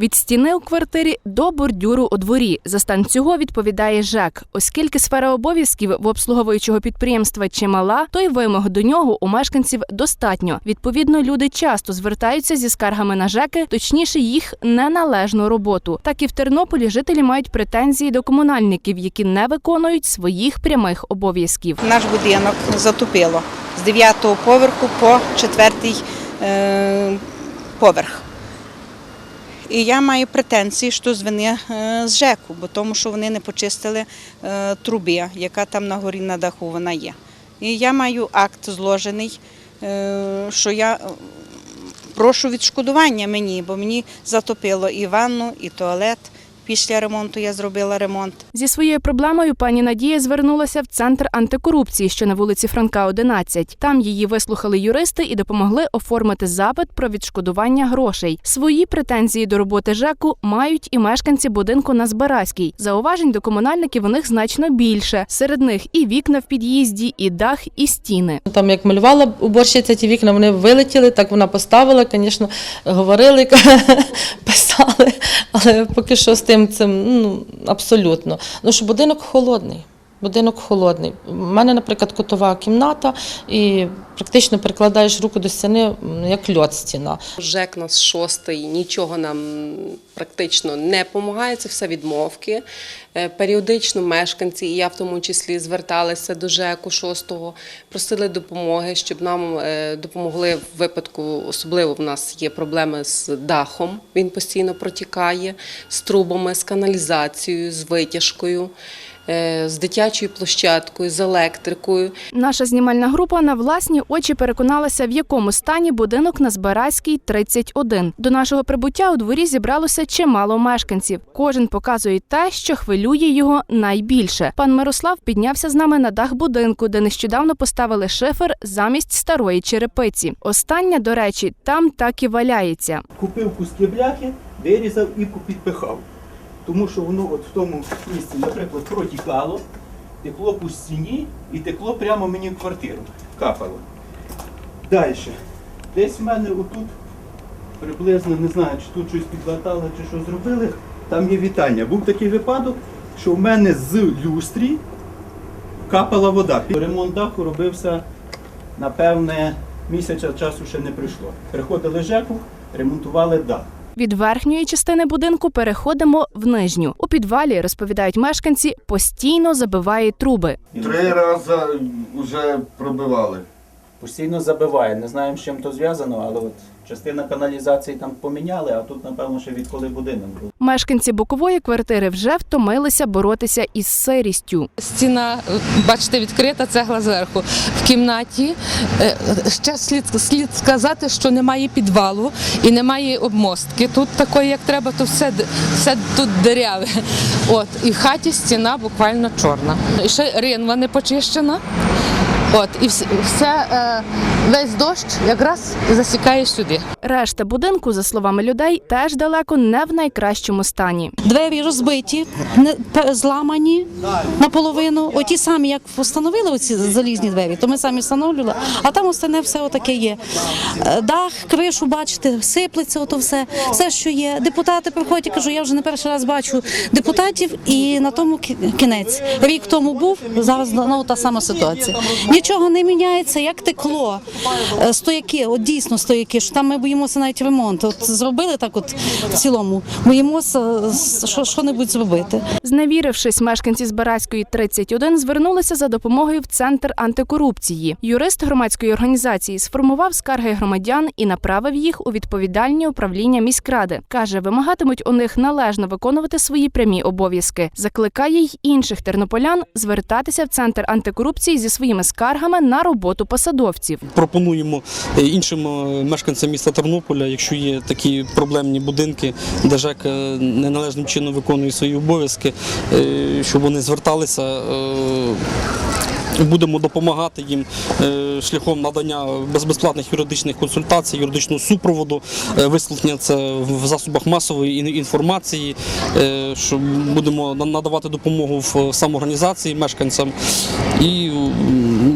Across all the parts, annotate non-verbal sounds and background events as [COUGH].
Від стіни у квартирі до бордюру у дворі. За стан цього відповідає ЖЕК. Оскільки сфера обов'язків в обслуговуючого підприємства чимала, то й вимог до нього у мешканців достатньо. Відповідно, люди часто звертаються зі скаргами на ЖЕКи, точніше їх неналежну роботу. Так і в Тернополі жителі мають претензії до комунальників, які не виконують своїх прямих обов'язків. Наш будинок затопило з 9 поверху по 4 е, поверх. І я маю претензії, що з вини е, з ЖЕКу, бо тому що вони не почистили е, труби, яка там на горі на даху вона є. І я маю акт зложений, е, що я прошу відшкодування мені, бо мені затопило і ванну, і туалет. Після ремонту я зробила ремонт. Зі своєю проблемою пані Надія звернулася в центр антикорупції, що на вулиці Франка, 11. Там її вислухали юристи і допомогли оформити запит про відшкодування грошей. Свої претензії до роботи ЖЕКу мають і мешканці будинку на Збаразькій. Зауважень до комунальників у них значно більше. Серед них і вікна в під'їзді, і дах, і стіни. Там як малювала уборщиця ті вікна, вони вилетіли, так вона поставила, звісно, говорили, [LAUGHS] писали, але поки що з тим цим ну, абсолютно. Ну що будинок холодний. Будинок холодний. У мене, наприклад, котова кімната, і практично прикладаєш руку до стіни, як льот стіна. ЖЕК нас шостий, нічого нам практично не допомагає, це все відмовки. Е, Періодично мешканці, і я в тому числі зверталися до ЖЕКу шостого, просили допомоги, щоб нам е, допомогли в випадку, особливо в нас є проблеми з дахом, він постійно протікає, з трубами, з каналізацією, з витяжкою, з дитячою площадкою, з електрикою. Наша знімальна група на власні очі переконалася, в якому стані будинок на Збаразькій 31. До нашого прибуття у дворі зібралося чимало мешканців. Кожен показує те, що хвилює його найбільше. Пан Мирослав піднявся з нами на дах будинку, де нещодавно поставили шифер замість старої черепиці. Остання, до речі, там так і валяється. купив куски бляхи, вирізав і підпихав. Тому що воно от в тому місці, наприклад, протікало, текло по стіні і текло прямо мені в квартиру. Капало. Далі. Десь в мене отут приблизно, не знаю, чи тут щось підлатали, чи що зробили, там є вітання. Був такий випадок, що в мене з люстрі капала вода. Ремонт даху робився, напевне, місяця часу ще не прийшло. Приходили ЖЕКу, ремонтували дах. Від верхньої частини будинку переходимо в нижню. У підвалі розповідають мешканці, постійно забиває труби. Три рази вже пробивали. Постійно забиває. Не знаємо, з чим то зв'язано, але от частина каналізації там поміняли, а тут, напевно, ще відколи будинок був. Мешканці бокової квартири вже втомилися боротися із сирістю. Стіна, е, бачите, відкрита цегла зверху. В кімнаті е, ще слід, слід сказати, що немає підвалу і немає обмостки. Тут такої, як треба, то все, все тут диряве. От, і в хаті стіна буквально чорна. І ще ринва не почищена. От, і вс- все, е, весь дощ якраз засікає сюди. Решта будинку, за словами людей, теж далеко не в найкращому стані. Двері розбиті, не- зламані наполовину. Оті самі, як встановили оці залізні двері, то ми самі встановлювали, а там остальне все отаке є. Е, Дах, кришу, бачите, сиплеться, ото все, все, що є. Депутати приходять, я кажу, я вже не перший раз бачу депутатів, і на тому кі- кінець. Рік тому був, зараз знову та сама ситуація. Нічого не міняється, як текло. Е, Стояки, от дійсно стояки, що там ми боїмося навіть ремонту. От зробили так, от в цілому, боїмося е, що, що-небудь зробити. Зневірившись, мешканці Збаразької 31 звернулися за допомогою в центр антикорупції. Юрист громадської організації сформував скарги громадян і направив їх у відповідальні управління міськради. каже, вимагатимуть у них належно виконувати свої прямі обов'язки. Закликає й інших тернополян звертатися в центр антикорупції зі своїми скаргами на роботу посадовців. Пропонуємо е, іншим е, мешканцям міста Тернополя, якщо є такі проблемні будинки, де ЖЕК е, неналежним чином виконує свої обов'язки, щоб вони зверталися. Будемо допомагати їм шляхом надання без- безплатних юридичних консультацій, юридичного супроводу, висвітлення це в засобах масової інформації, що будемо надавати допомогу в самоорганізації мешканцям. І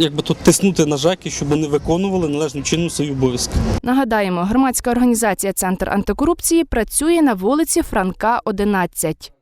якби тут тиснути на ЖЕКи, щоб вони виконували належним чином свої обов'язки. Нагадаємо, громадська організація Центр антикорупції працює на вулиці Франка, 11.